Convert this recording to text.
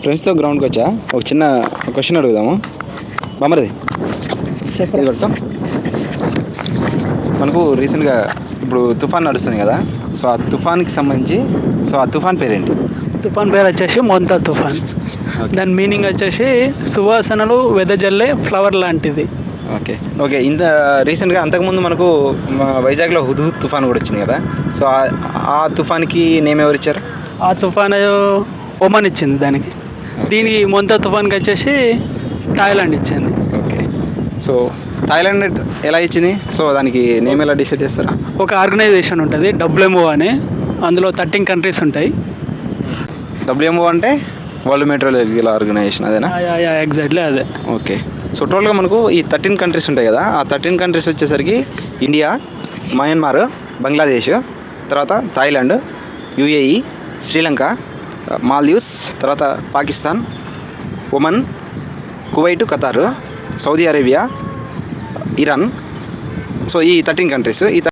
ఫ్రెండ్స్తో గ్రౌండ్కి వచ్చా? ఒక చిన్న క్వశ్చన్ అడుగుదాము? బామరిది చెప్పండి మనకు రీసెంట్గా ఇప్పుడు తుఫాన్ నడుస్తుంది కదా సో ఆ తుఫాన్కి సంబంధించి సో ఆ తుఫాన్ పేరేంటి? తుఫాన్ పేరు వచ్చేసి మొంతా తుఫాన్. దాని మీనింగ్ వచ్చేసి సువాసనలు వెదజల్లే ఫ్లవర్ లాంటిది. ఓకే. ఓకే ఇంత రీసెంట్గా అంతకుముందు మనకు వైజాగ్లో హుద్ తుఫాన్ కూడా వచ్చింది కదా సో ఆ- ఆ తుఫాన్కి నేమ్ ఎవరు ఇచ్చారు ఆ తుఫాన్ ఒమన్ ఇచ్చింది దానికి. దీనికి మొంతా తుఫాన్కి వచ్చేసి థాయిలాండ్ ఇచ్చింది. ఓకే సో థాయిలాండ్ ఎలా ఇచ్చింది? సో దానికి నేమ్ ఎలా డిసైడ్ చేస్తారు? ఒక ఆర్గనైజేషన్ ఉంటుంది డబ్ల్యూఎంఓ అని. అందులో థర్టీన్ కంట్రీస్ ఉంటాయి. డబ్ల్యూఎంఓ అంటే వరల్డ్ మెట్రోలజికల్ ఆర్గనైజేషన్ అదేనా? ఎగ్జాక్ట్లీ అదే. ఓకే సో టోటల్గా మనకు ఈ థర్టీన్ కంట్రీస్ ఉంటాయి కదా ఆ థర్టీన్ కంట్రీస్ వచ్చేసరికి ఇండియా మయన్మార్ బంగ్లాదేశ్ తర్వాత థాయిలాండ్ యుఏఈ శ్రీలంక మాల్దీవ్స్ తర్వాత Pakistan Oman Kuwait Qatar Saudi Arabia Iran. So ఈ థర్టీన్ కంట్రీస్ ఈ